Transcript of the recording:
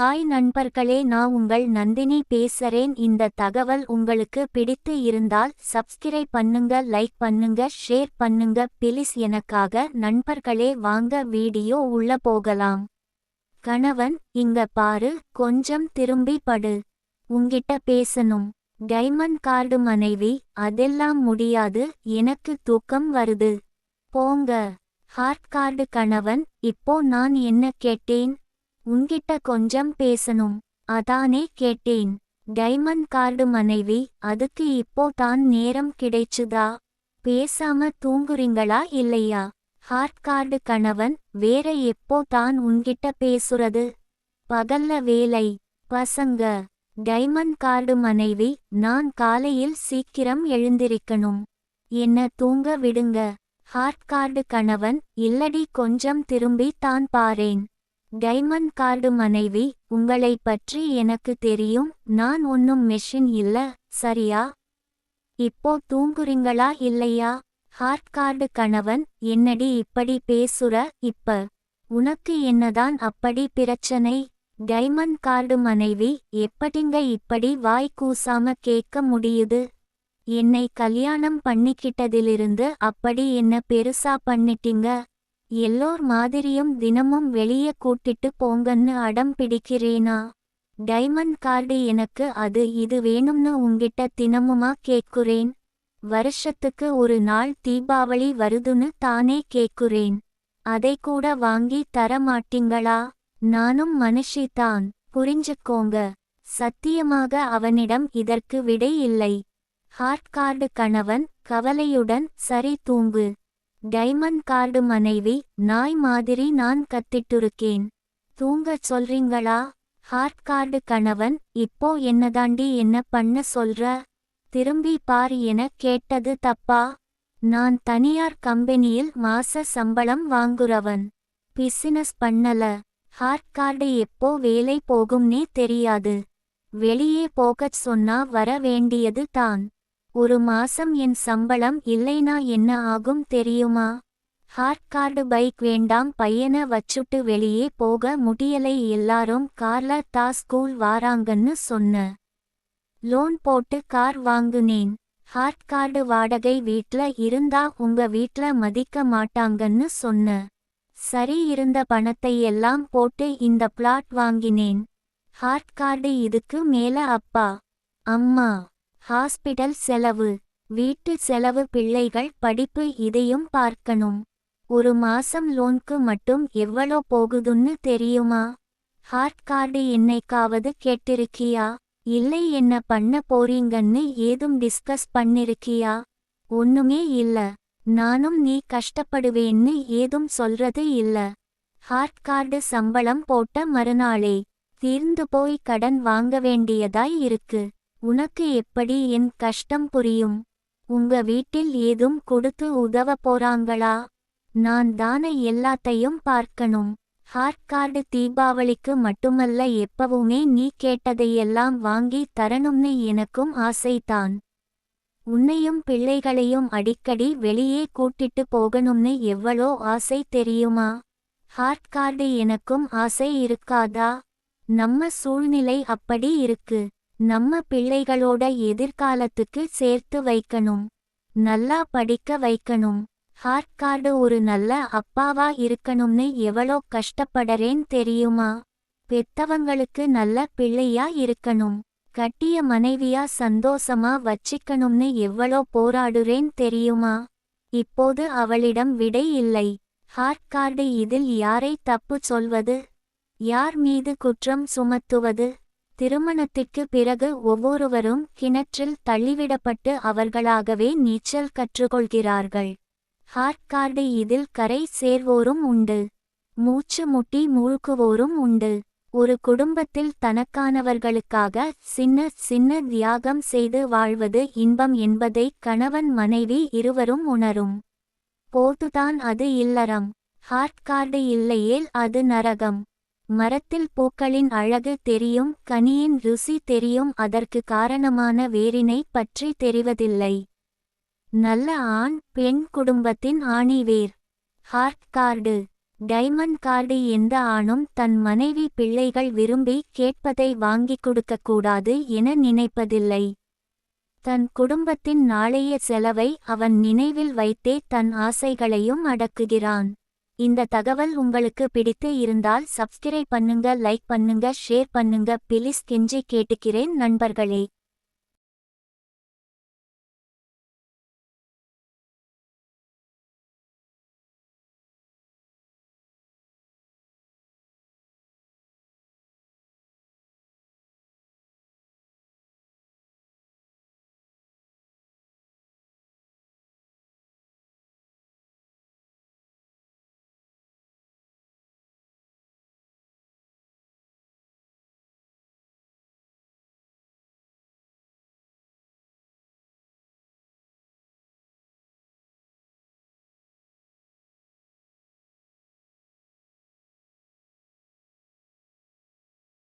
Hi நண்பர்களே நான் உங்கள் நந்தினி பேசுறேன். இந்த தகவல் உங்களுக்கு பிடித்து இருந்தால் சப்ஸ்கிரைப் பண்ணுங்க லைக் பண்ணுங்க ஷேர் பண்ணுங்க. பிலிஸ் எனக்காக நண்பர்களே வாங்க வீடியோ உள்ள போகலாம். கணவன் இங்க பாரு கொஞ்சம் திரும்பி படு. உங்கிட்ட பேசணும். டைமண்ட் கார்டு மனைவி அதெல்லாம் முடியாது எனக்கு தூக்கம் வருது. போங்க. ஹார்ட் கார்டு கணவன் இப்போ நான் என்ன கேட்டேன்? உன்கிட்ட கொஞ்சம் பேசணும். அதானே கேட்டேன். டைமண்ட் கார்டு மனைவி அதுக்கு இப்போ தான் நேரம் கிடைச்சுதா? பேசாம தூங்குறீங்களா இல்லையா? ஹார்ட் கார்டு கணவன் வேற எப்போ தான் உன்கிட்ட பேசுறது? பகல்ல வேலை. பசங்க. டைமண்ட் கார்டு மனைவி நான் காலையில் சீக்கிரம் எழுந்திருக்கணும். என்ன தூங்க விடுங்க. ஹார்ட் கார்டு கணவன் இல்லடி கொஞ்சம் திரும்பி தான் பாரேன். டைமண்ட் கார்டு மனைவி உங்களை பற்றி எனக்கு தெரியும். நான் ஒன்னும் மெஷின் இல்ல சரியா? இப்போ தூங்குறீங்களா இல்லையா? ஹார்ட் கார்டு கணவன் என்னடி இப்படி பேசுற? இப்ப உனக்கு என்னதான் அப்படி பிரச்சனை? டைமண்ட் கார்டு மனைவி எப்படிங்க இப்படி வாய் கூசாம கேட்க முடியுது? என்னை கல்யாணம் பண்ணிக்கிட்டதிலிருந்து அப்படி என்ன பெருசா பண்ணிட்டீங்க? எல்லோர் மாதிரியும் தினமும் வெளியே கூட்டிட்டு போங்கன்னு அடம் பிடிக்கிறேனா? டைமண்ட் கார்டு எனக்கு அது இது வேணும்னு உங்கிட்ட தினமுமா கேட்குறேன்? வருஷத்துக்கு ஒரு நாள் தீபாவளி வருதுன்னு தானே கேட்குறேன். அதை கூட வாங்கி தர மாட்டீங்களா? நானும் மனுஷிதான் புரிஞ்சுக்கோங்க. சத்தியமாக அவனிடம் இதற்கு விடை இல்லை. ஹார்ட் கார்டு கணவன் கவலையுடன் சரி தூங்கு. டைமண்ட் கார்டு மனைவி நாய் மாதிரி நான் கத்திட்டுருக்கேன். தூங்கச் சொல்றீங்களா? ஹார்ட் கார்டு கணவன் இப்போ என்னதாண்டி என்ன பண்ண சொல்ற? திரும்பி பார் என கேட்டது தப்பா? நான் தனியார் கம்பெனியில் மாச சம்பளம் வாங்குறவன். பிசினஸ் பண்ணல. ஹார்ட் கார்டு எப்போ வேலை போகும்னே தெரியாது. வெளியே போகச் சொன்னா வர வேண்டியது தான். ஒரு மாசம் என் சம்பளம் இல்லைனா என்ன ஆகும் தெரியுமா? ஹார்ட் கார்டு பைக் வேண்டாம் பையனை வச்சுட்டு வெளியே போக முடியலை எல்லாரும் கார்ல தா ஸ்கூல் வாராங்கன்னு சொன்ன. லோன் போட்டு கார் வாங்குனேன். ஹார்ட் கார்டு வாடகை வீட்ல இருந்தா உங்க வீட்ல மதிக்க மாட்டாங்கன்னு சொன்ன. சரி இருந்த பணத்தை எல்லாம் போட்டு இந்த பிளாட் வாங்கினேன். ஹார்ட் கார்டு இதுக்கு மேல அப்பா. அம்மா. ஹாஸ்பிடல் செலவு. வீட்டு செலவு பிள்ளைகள் படிப்பு இதையும் பார்க்கணும். ஒரு மாசம் லோன்க்கு மட்டும் எவ்வளோ போகுதுன்னு தெரியுமா? ஹார்ட் கார்டு என்னைக்காவது கேட்டிருக்கியா? இல்லை என்ன பண்ண போறீங்கன்னு ஏதும் டிஸ்கஸ் பண்ணிருக்கியா? ஒண்ணுமே இல்ல. நானும் நீ கஷ்டப்படுவேன்னு ஏதும் சொல்றது இல்ல. ஹார்ட் கார்டு சம்பளம் போட்ட மறுநாளே. தீர்ந்து போய் கடன் வாங்க வேண்டியதாய் இருக்கு. உனக்கு எப்படி என் கஷ்டம் புரியும்? உங்க வீட்டில் ஏதும் கொடுத்து உதவ போறாங்களா? நான் தான எல்லாத்தையும் பார்க்கணும். ஹார்ட் கார்டு தீபாவளிக்கு மட்டுமல்ல எப்பவுமே நீ கேட்டதையெல்லாம் வாங்கி தரணும்னு எனக்கும் ஆசைதான். உன்னையும் பிள்ளைகளையும் அடிக்கடி வெளியே கூட்டிட்டு போகணும்னு எவ்வளோ ஆசை தெரியுமா? ஹார்ட் கார்டு எனக்கும் ஆசை இருக்காதா? நம்ம சூழ்நிலை அப்படி இருக்கு. நம்ம பிள்ளைகளோட எதிர்காலத்துக்கு சேர்த்து வைக்கணும். நல்லா படிக்க வைக்கணும். ஹார்ட் கார்டு ஒரு நல்ல அப்பாவா இருக்கணும்னு எவ்வளோ கஷ்டப்படறேன் தெரியுமா? பெத்தவங்களுக்கு நல்ல பிள்ளையா இருக்கணும். கட்டிய மனைவியா சந்தோஷமா வச்சிக்கணும்னு எவ்வளோ போராடுறேன் தெரியுமா? இப்போது அவளிடம் விடை இல்லை. ஹார்ட் கார்டு இதில் யாரை தப்பு சொல்வது? யார் மீது குற்றம் சுமத்துவது? திருமணத்திற்கு பிறகு ஒவ்வொருவரும் கிணற்றில் தள்ளிவிடப்பட்டு அவர்களாகவே நீச்சல் கற்றுக்கொள்கிறார்கள். ஹார்ட் கார்டு இதில் கரை சேர்வோரும் உண்டு. மூச்சு முட்டி மூழ்குவோரும் உண்டு. ஒரு குடும்பத்தில் தனக்கானவர்களுக்காக சின்ன சின்ன தியாகம் செய்து வாழ்வது இன்பம் என்பதை கணவன் மனைவி இருவரும் உணரும். போதுதான் அது இல்லறம். ஹார்ட்கார்டு இல்லையேல் அது நரகம். மரத்தில் பூக்களின் அழகு தெரியும் கனியின் ருசி தெரியும் அதற்கு காரணமான வேரினை பற்றி தெரிவதில்லை. நல்ல ஆண் பெண் குடும்பத்தின் ஆணிவேர் ஹார்ட் கார்டு. டைமண்ட் கார்டு எந்த ஆணும் தன் மனைவி பிள்ளைகள் விரும்பி கேட்பதை வாங்கிக் கொடுக்கக் கூடாது என நினைப்பதில்லை. தன் குடும்பத்தின் நாளைய செலவை அவன் நினைவில் வைத்தே தன் ஆசைகளையும் அடக்குகிறான். இந்த தகவல் உங்களுக்கு பிடித்து இருந்தால் சப்ஸ்கிரைப் பண்ணுங்க லைக் பண்ணுங்க ஷேர் பண்ணுங்க. பிலிஸ் கெஞ்சி கேட்டுக்கிறேன் நண்பர்களே.